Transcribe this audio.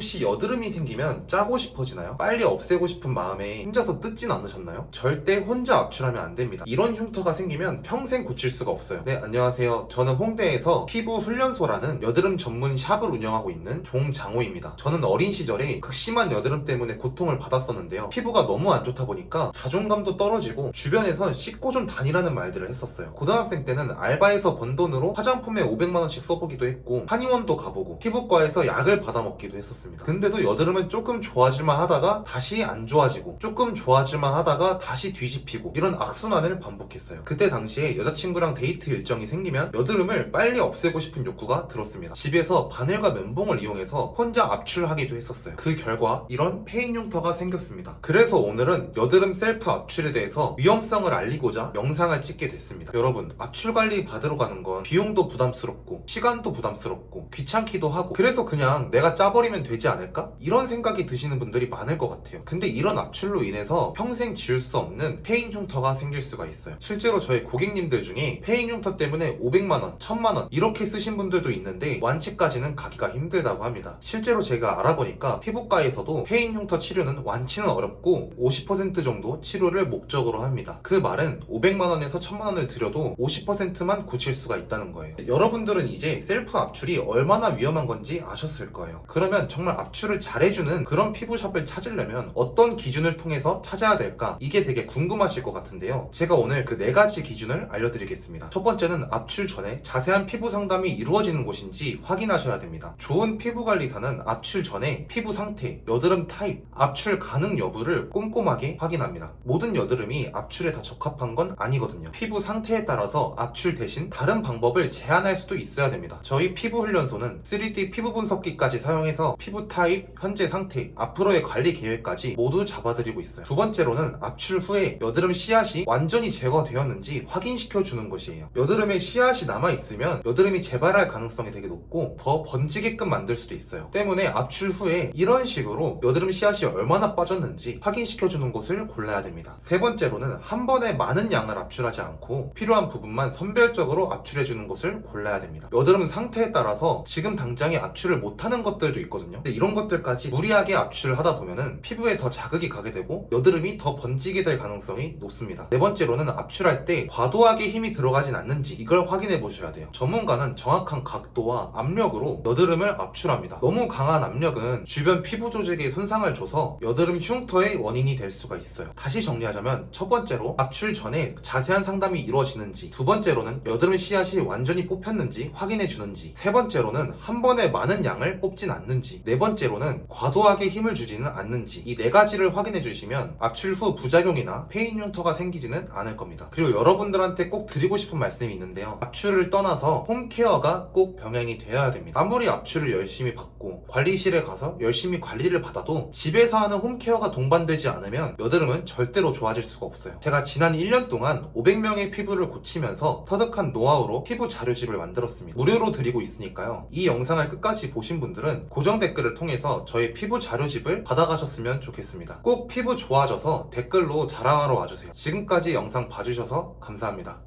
혹시 여드름이 생기면 짜고 싶어지나요? 빨리 없애고 싶은 마음에 혼자서 뜯진 않으셨나요? 절대 혼자 압출하면 안 됩니다. 이런 흉터가 생기면 평생 고칠 수가 없어요. 네, 안녕하세요. 저는 홍대에서 피부 훈련소라는 여드름 전문 샵을 운영하고 있는 종장호입니다. 저는 어린 시절에 극심한 여드름 때문에 고통을 받았었는데요. 피부가 너무 안 좋다 보니까 자존감도 떨어지고 주변에선 씻고 좀 다니라는 말들을 했었어요. 고등학생 때는 알바에서 번 돈으로 화장품에 500만 원씩 써보기도 했고 한의원도 가보고 피부과에서 약을 받아먹기도 했었습니다. 근데도 여드름은 조금 좋아질만 하다가 다시 안 좋아지고 조금 좋아질만 하다가 다시 뒤집히고 이런 악순환을 반복했어요. 그때 당시에 여자친구랑 데이트 일정이 생기면 여드름을 빨리 없애고 싶은 욕구가 들었습니다. 집에서 바늘과 면봉을 이용해서 혼자 압출하기도 했었어요. 그 결과 이런 페인 흉터가 생겼습니다. 그래서 오늘은 여드름 셀프 압출에 대해서 위험성을 알리고자 영상을 찍게 됐습니다. 여러분, 압출 관리 받으러 가는 건 비용도 부담스럽고 시간도 부담스럽고 귀찮기도 하고 그래서 그냥 내가 짜버리면 되지 않을까? 이런 생각이 드시는 분들이 많을 것 같아요. 근데 이런 압출로 인해서 평생 지울 수 없는 페인 흉터가 생길 수가 있어요. 실제로 저희 고객님들 중에 페인 흉터 때문에 500만원, 1000만원 이렇게 쓰신 분들도 있는데 완치까지는 가기가 힘들다고 합니다. 실제로 제가 알아보니까 피부과에서도 페인 흉터 치료는 완치는 어렵고 50% 정도 치료를 목적으로 합니다. 그 말은 500만원에서 1000만원을 들여도 50%만 고칠 수가 있다는 거예요. 여러분들은 이제 셀프 압출이 얼마나 위험한 건지 아셨을 거예요. 그러면 정말 압출을 잘해주는 그런 피부샵을 찾으려면 어떤 기준을 통해서 찾아야 될까? 이게 되게 궁금하실 것 같은데요. 제가 오늘 그 네 가지 기준을 알려드리겠습니다. 첫 번째는 압출 전에 자세한 피부 상담이 이루어지는 곳인지 확인하셔야 됩니다. 좋은 피부 관리사는 압출 전에 피부 상태, 여드름 타입, 압출 가능 여부를 꼼꼼하게 확인합니다. 모든 여드름이 압출에 다 적합한 건 아니거든요. 피부 상태에 따라서 압출 대신 다른 방법을 제한할 수도 있어야 됩니다. 저희 피부 훈련소는 3D 피부 분석기까지 사용해서 피부 타입, 현재 상태, 앞으로의 관리 계획까지 모두 잡아드리고 있어요. 두 번째로는 압출 후에 여드름 씨앗이 완전히 제거되었는지 확인시켜 주는 것이에요. 여드름에 씨앗이 남아 있으면 여드름이 재발할 가능성이 되게 높고 더 번지게끔 만들 수도 있어요. 때문에 압출 후에 이런 식으로 여드름 씨앗이 얼마나 빠졌는지 확인시켜 주는 곳을 골라야 됩니다. 세 번째로는 한 번에 많은 양을 압출하지 않고 필요한 부분만 선별적으로 압출해 주는 곳을 골라야 됩니다. 여드름 상태에 따라서 지금 당장에 압출을 못하는 것들도 있거든요. 근데 이런 것들까지 무리하게 압출을 하다 보면은 피부에 더 자극이 가게 되고 여드름이 더 번지게 될 가능성이 높습니다. 네 번째로는 압출할 때 과도하게 힘이 들어가진 않는지 이걸 확인해 보셔야 돼요. 전문가는 정확한 각도와 압력으로 여드름을 압출합니다. 너무 강한 압력은 주변 피부 조직에 손상을 줘서 여드름 흉터의 원인이 될 수가 있어요. 다시 정리하자면 첫 번째로 압출 전에 자세한 상담이 이루어지는지 두 번째로는 여드름 씨앗이 완전히 뽑혔는지 확인해 주는지 세 번째로는 한 번에 많은 양을 뽑진 않는지 네 번째로는 과도하게 힘을 주지는 않는지 이 네 가지를 확인해 주시면 압출 후 부작용이나 페인 흉터가 생기지는 않을 겁니다. 그리고 여러분들한테 꼭 드리고 싶은 말씀이 있는데요. 압출을 떠나서 홈케어가 꼭 병행이 되어야 됩니다. 아무리 압출을 열심히 받고 관리실에 가서 열심히 관리를 받아도 집에서 하는 홈케어가 동반되지 않으면 여드름은 절대로 좋아질 수가 없어요. 제가 지난 1년 동안 500명의 피부를 고치면서 터득한 노하우로 피부 자료집을 만들었습니다. 무료로 드리고 있으니까요. 이 영상을 끝까지 보신 분들은 고정 댓글을 통해서 저의 피부 자료집을 받아가셨으면 좋겠습니다. 꼭 피부 좋아져서 댓글로 자랑하러 와주세요. 지금까지 영상 봐주셔서 감사합니다.